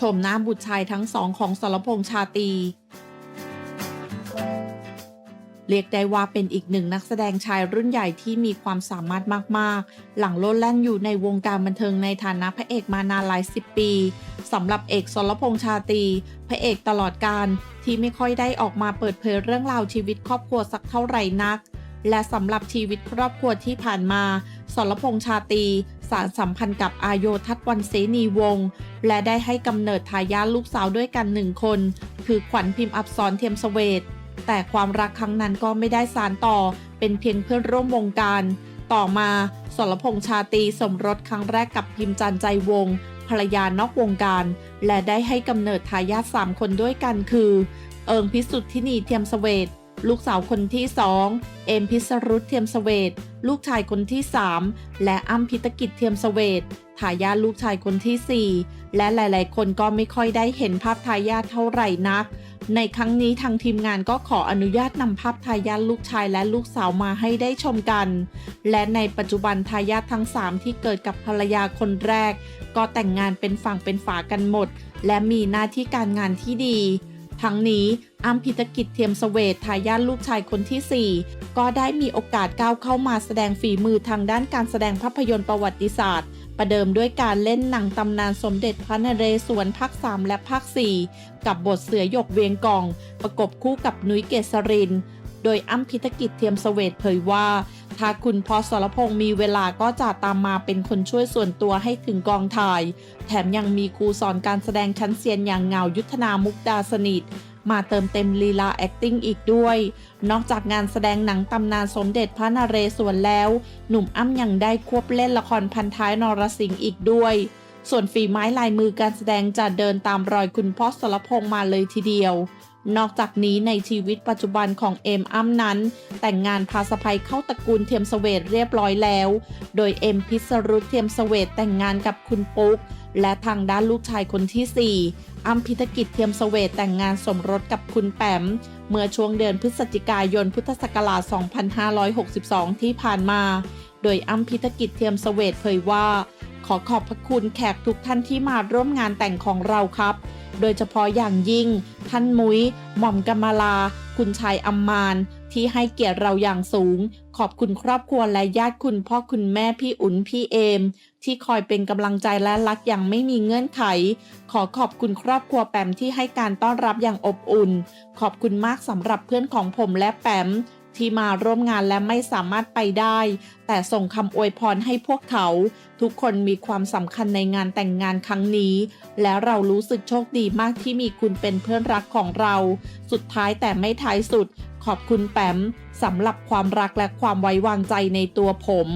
ชมหน้าบุตรชายทั้งสองของสรพงษ์ชาตรีเรียกได้ว่าเป็นอีกหนึ่งนักแสดงชายรุ่นใหญ่ที่มีความสามารถมาก ๆ หลังโลดแล่นอยู่ในวงการบันเทิงในฐานะพระเอกมานานหลายสิบปีสำหรับเอกสรพงษ์ชาตรีพระเอกตลอดการที่ไม่ค่อยได้ออกมาเปิดเผยเรื่องราวชีวิตครอบครัวสักเท่าไหร่นัก และสำหรับชีวิตครอบครัวที่ผ่านมาสรพงษ์ชาตรีสารสัมพันธ์กับอาโยทัตวันเสนีวงศ์และได้ให้กำเนิดทายาทลูกสาวด้วยกันหนึ่งคน คือขวัญพิมพ์อับสรเทียมสเวตแต่ความรักครั้งนั้นก็ไม่ได้สารต่อ เป็นเพียงเพื่อนร่วมวงการ ต่อมาสรพงษ์ชาตรีสมรสครั้งแรกกับพิมพ์จันใจวงศ์ภรรยานอกวงการ และได้ให้กำเนิดทายาทสามคนด้วยกันคือ เอิงพิสุทธินีเทียมสเวต ลูกสาวคนที่สองเอมพิสรุธเทียมสเวตลูกชายคนที่สามและอ้ำพิตกิจเทียมสเวตทายาทลูกชายคนที่สี่และหลาย ๆ คนก็ไม่ค่อยได้เห็นภาพทายาทเท่าไหร่นัก ในครั้งนี้ทางทีมงานก็ขออนุญาตนำภาพทายาทลูกชายและลูกสาวมาให้ได้ชมกัน และในปัจจุบันทายาททั้ง 3 ที่เกิดกับภรรยาคนแรก ก็แต่งงานเป็นฝั่งเป็นฝากันหมด และมีหน้าที่การงานที่ดี ทั้งนี้อ้ำพิตกิจเทียมสเวตทายาทลูกชายคนที่ 4 ก็ได้มีโอกาสก้าวเข้ามาแสดงฝีมือทางด้านการแสดงภาพยนตร์ประวัติศาสตร์ ประเดิมด้วยการเล่นหนังตำนานสมเด็จพระนเรศวรภาค 3 และภาค 4 กับบทเสือหยกเวียงกอง ประกบคู่กับนุ้ยเกษริน โดยอ้ำพิตกิจเทียมสเวตเผยว่า ถ้าคุณพอสรพงศ์มีเวลาก็จะตามมาเป็นคนช่วยส่วนตัวให้ถึงกองถ่าย แถมยังมีครูสอนการแสดงชั้นเซียนอย่างเงายุทธนามุกดาสนิทมาเติมเต็มลีลา acting อีกด้วย นอกจากงานแสดงหนังตำนานสมเด็จพระนเรศวรแล้ว หนุ่มอ้ำยังได้ควบเล่นละครพันท้ายนรสิงห์อีกด้วย ส่วนฝีไม้ลายมือการแสดงจะเดินตามรอยคุณพ่อสรพงษ์มาเลยทีเดียว นอกจากนี้ในชีวิตปัจจุบันของเอ็มอ้ำนั้น แต่งงานพาสะพายเข้าตระกูลเทียมสเวตเรียบร้อยแล้ว โดยเอ็มพิสรุธเทียมสเวตแต่งงานกับคุณปุ๊ก และทางด้านลูกชายคนที่ 4อ้ำพิธกิจเทียมสเวตแต่งงานสมรสกับคุณแปมเมื่อช่วงเดือนพฤศจิกายนพุทธศักราช 2562 ที่ผ่านมา โดยอ้ำพิธกิจเทียมสเวตเผยว่า ขอขอบพระคุณแขกทุกท่านที่มาร่วมงานแต่งของเราครับ โดยเฉพาะอย่างยิ่ง ท่านมุ้ย หม่อมกมลา คุณชายอัมมานที่ให้เกียรติเราอย่างสูง ขอบคุณครอบครัวและญาติคุณพ่อคุณแม่พี่อุ่นพี่เอม ที่คอยเป็นกำลังใจและรักอย่างไม่มีเงื่อนไข ขอขอบคุณครอบครัวแปมที่ให้การต้อนรับอย่างอบอุ่น ขอบคุณมากสำหรับเพื่อนของผมและแปม ที่มาร่วมงานและไม่สามารถไปได้ แต่ส่งคำอวยพรให้พวกเขา ทุกคนมีความสำคัญในงานแต่งงานครั้งนี้ และเรารู้สึกโชคดีมากที่มีคุณเป็นเพื่อนรักของเรา สุดท้ายแต่ไม่ท้ายสุด ขอบคุณแปมสำหรับความรักและความไว้วางใจในตัวผม